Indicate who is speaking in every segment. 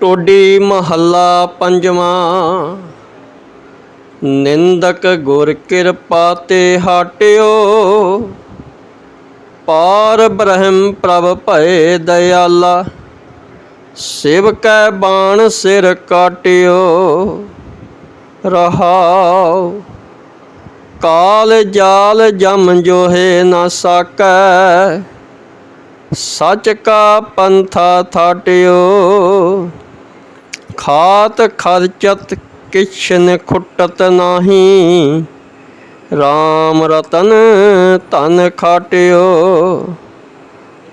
Speaker 1: ਟੋਡੀ ਮਹੱਲਾ ਪੰਜਵਾਂ। ਨਿੰਦਕ ਗੁਰ ਕਿਰਪਾ ਤੇ ਹਟਿਓ। ਪਾਰ ਬ੍ਰਹਮ ਪ੍ਰਭ ਭਏ ਦਇਆਲਾ। ਸਿਵਕੈ ਬਾਣ ਸਿਰ ਕਾਟਿਓ। ਰਹਾਉ। ਕਾਲ ਜਾਲ ਜਮ ਜੋਹੇ ਨਾ ਸਾਕੈ। ਸਚ ਕਾ ਪੰਥਾ ਥਾਟਿਓ। ਖਾਤ ਖਰਚਤ ਕਿਛ ਖੁੱਟਤ ਨਾਹੀ। RAM ਰਤਨ ਧਨ ਖਾਟਿਓ।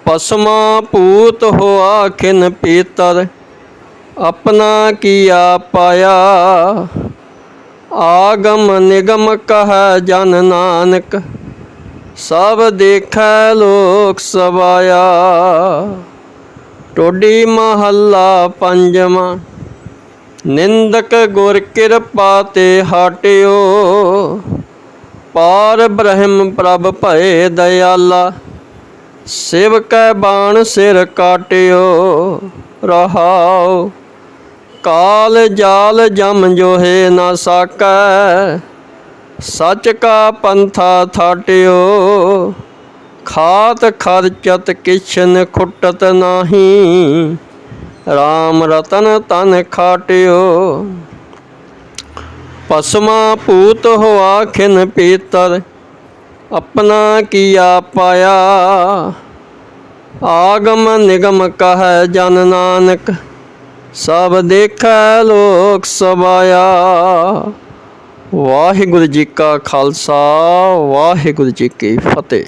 Speaker 1: ਪਸਮਾ ਪੂਤ ਹੋਆ ਖਿਨ ਪੀਤਰ, ਆਪਣਾ ਕੀਆ ਪਾਇਆ। ਆਗਮ ਨਿਗਮ ਕਹ ਜਨ ਨਾਨਕ, ਸਭ ਦੇਖੈ ਲੋਕ ਸਵਾਇਆ। ਟੋਡੀ ਮਹੱਲਾ ਪੰਜਵਾਂ। ਨਿੰਦਕ ਗੁਰ ਕਿਰਪਾ ਤੇ ਹਟਿਓ। ਪਾਰ ਬ੍ਰਹਮ ਪ੍ਰਭ ਭਏ ਦਇਆਲਾ, ਸਿਵਕੈ ਬਾਣ ਸਿਰ ਕਾਟਿਓ। ਰਹਾਓ ਕਾਲ ਜਾਲ ਜਮ ਜੋਹੇ ਨਾ ਸਾਕੈ, ਸਚ ਕਾ ਪੰਥਾ ਥਾਟਿਓ। ਖਾਤ ਖਰਚਤ ਕਿਛ ਖੁੱਟਤ ਨਾਹੀ RAM ਰਤਨ ਤਨ ਖਾਟਿਓ। ਪਸਮਾ ਪੂਤ ਹੋਆ ਖਿਨ ਪੀਤਰ, ਆਪਣਾ ਕੀਆ ਪਾਇਆ। ਆਗਮ ਨਿਗਮ ਕਹੈ ਜਨ ਨਾਨਕ, ਸਭ ਦੇਖੈ ਲੋਕ ਸਵਾਇਆ ਵਾਹਿਗੁਰੂ ਜੀ ਕਾ ਖਾਲਸਾ, ਵਾਹਿਗੁਰੂ ਜੀ ਕੀ ਫਤਿਹ।